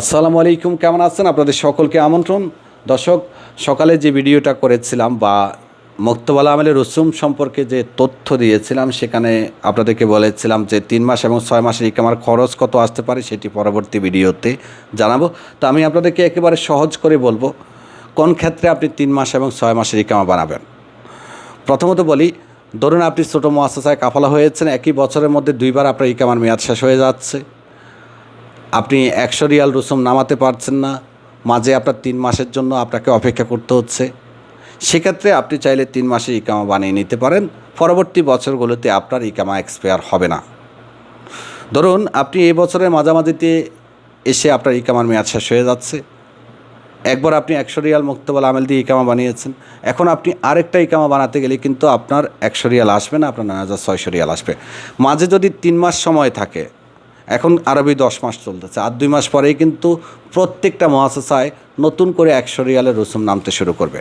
আসসালামু আলাইকুম, কেমন আছেন? আপনাদের সকলকে আমন্ত্রণ। দর্শক, সকালে যে ভিডিওটা করেছিলাম বা মক্তবালা আমেলের রসুম সম্পর্কে যে তথ্য দিয়েছিলাম, সেখানে আপনাদেরকে বলেছিলাম যে তিন মাস এবং ছয় মাসের ইকামার খরচ কত আসতে পারে সেটি পরবর্তী ভিডিওতে জানাব। তো আমি আপনাদেরকে একেবারে সহজ করে বলব, কোন ক্ষেত্রে আপনি তিন মাস এবং ছয় মাসের ইকামা বানাবেন? প্রথমত বলি, ধরুন আপনি ছোটো মহাশায় কাফালা হয়েছেন, একই বছরের মধ্যে দুইবার আপনার ইকামার মেয়াদ শেষ হয়ে যাচ্ছে। আপনি একশো রিয়াল রসুম নামাতে পারছেন না, মাঝে আপনার তিন মাসের জন্য আপনাকে অপেক্ষা করতে হচ্ছে। সেক্ষেত্রে আপনি চাইলে তিন মাসের ইকামা বানিয়ে নিতে পারেন, পরবর্তী বছরগুলোতে আপনার ইকামা এক্সপায়ার হবে না। ধরুন, আপনি এই বছরের মাঝামাঝিতে এসে আপনার ইকামার মেয়াদ শেষ হয়ে যাচ্ছে। একবার আপনি একশো রিয়াল মুক্তবল আমেল দিয়ে ইকামা বানিয়েছেন। এখন আপনি আরেকটা ইকামা বানাতে গেলে কিন্তু আপনার একশো রিয়াল আসবে না, আপনার নয় হাজার ছয়শো রিয়াল আসবে। মাঝে যদি তিন মাস সময় থাকে এখন আরবি দশ মাস চলতেছে। আর দুই মাস পরেই কিন্তু প্রত্যেকটা মহাশায় নতুন করে একশো রিয়ালের রসুম নামতে শুরু করবে।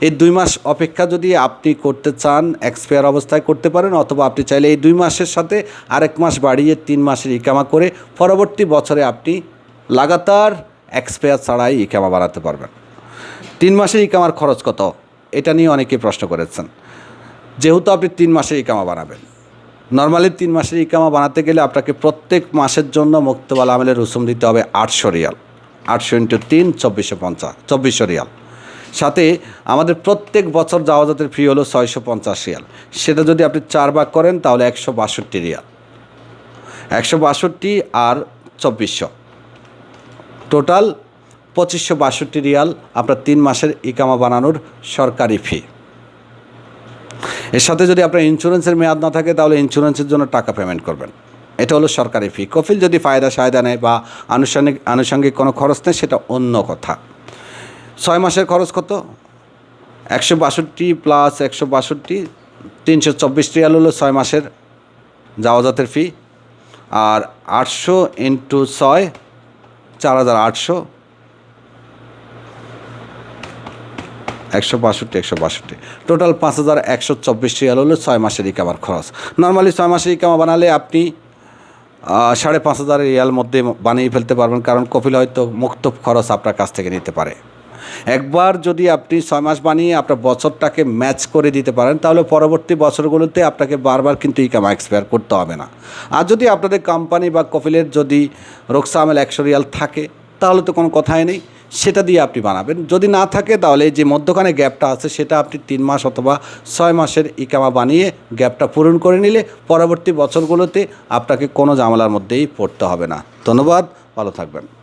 এই দুই মাস অপেক্ষা যদি আপনি করতে চান, এক্সপায়ার অবস্থায় করতে পারেন, অথবা আপনি চাইলে এই দুই মাসের সাথে আরেক মাস বাড়িয়ে তিন মাসের ইকামা করে পরবর্তী বছরে আপনি লাগাতার এক্সপায়ার ছাড়াই ইকামা বাড়াতে পারবেন। তিন মাসের ইকামার খরচ কত? এটা নিয়ে অনেকে প্রশ্ন করেছেন। যেহেতু আপনি তিন মাসের ইকামা বানাবেন নর্মালি তিন মাসের ইকামা বানাতে গেলে আপনাকে প্রত্যেক মাসের জন্য মুক্তবাল আমেলের রসুম দিতে হবে আটশো রিয়াল। আটশো ইন্টু তিন, চব্বিশশো পঞ্চাশ, চব্বিশশো রিয়াল। সাথে আমাদের প্রত্যেক বছর জাওয়াজাতের ফি হলো ছয়শো পঞ্চাশ রিয়াল। সেটা যদি আপনি চার ভাগ করেন, তাহলে একশো বাষট্টি রিয়াল। একশো বাষট্টি আর চব্বিশশো। টোটাল পঁচিশশো বাষট্টি রিয়াল আপনার তিন মাসের ইকামা বানানোর সরকারি ফি এর সাথে যদি আপনার ইন্স্যুরেন্সের মেয়াদ না থাকে, তাহলে ইন্স্যুরেন্সের জন্য টাকা পেমেন্ট করবেন। এটা হলো সরকারি ফি কফিল যদি ফায়দা সায়দা নেয় বা আনুষ্ঠানিক আনুষঙ্গিক কোনো খরচ নেয়, সেটা অন্য কথা। ছয় মাসের খরচ কত? একশো বাষট্টি প্লাস একশো বাষট্টি, তিনশো চব্বিশ রিয়াল হলো ছয় মাসের জাওয়াজাতের ফি আর আটশো ইন্টু ছয়, চার হাজার আটশো। একশো বাষট্টি একশো বাষট্টি। টোটাল পাঁচ হাজার একশো চব্বিশ রিয়াল হলো ছয় মাসের ইকামার খরচ। নর্মালি ছয় মাসের ইকামা বানালে আপনি সাড়ে পাঁচ হাজার রিয়াল মধ্যে বানিয়ে ফেলতে পারবেন, কারণ কপিল হয়তো মুক্ত খরচ আপনার কাছ থেকে নিতে পারে। একবার যদি আপনি ছয় মাস বানিয়ে আপনার বছরটাকে ম্যাচ করে দিতে পারেন, তাহলে পরবর্তী বছরগুলোতে আপনাকে বারবার কিন্তু ইকামা এক্সপায়ার করতে হবে না। আর যদি আপনাদের কোম্পানি বা কপিলের যদি রোকসা আমেল একশো রিয়াল থাকে, তাহলে তো কোনো কথাই নেই। সেটা দিয়ে আপনি বানাবেন। যদি না থাকে তাহলে যে মধ্যখানে গ্যাপটা আছে, সেটা আপনি তিন মাস অথবা ছয় মাসের ইকামা বানিয়ে গ্যাপটা পূরণ করে নিলে পরবর্তী বছরগুলোতে আপনাকে কোনো ঝামেলার মধ্যেই পড়তে হবে না। ধন্যবাদ, ভালো থাকবেন।